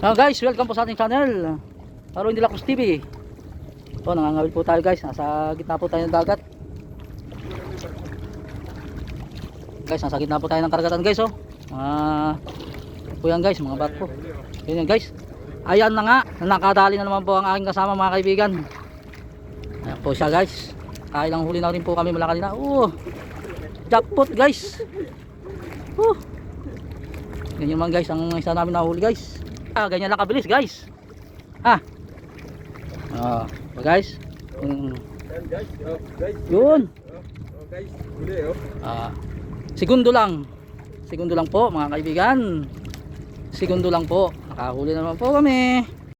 Ah guys, welcome po sa ating channel. Paro hindi Lacos TV. Oh, nangangawil po tayo guys. Nasa gitna po tayo ng dagat. Guys, nasa gitna po tayo ng karagatan guys oh. Ah, po guys, mga barko. Yan yan guys. Ayan na nga, nakadali na naman po ang aking kasama mga kaibigan. Ayan po siya guys. Kaya lang huli na rin po kami mula kanina. Oh, jackpot guys. Oh. Ganyan man guys, ang isa namin nahuli guys. Ah, ganyan lang kabilis guys. Ah. Ah, oh, guys. Yan guys, guys, yun. oh, oh oh. Ah, segundo lang. Segundo lang po mga kaibigan. Segundo lang po. Nakahuli na naman po kami.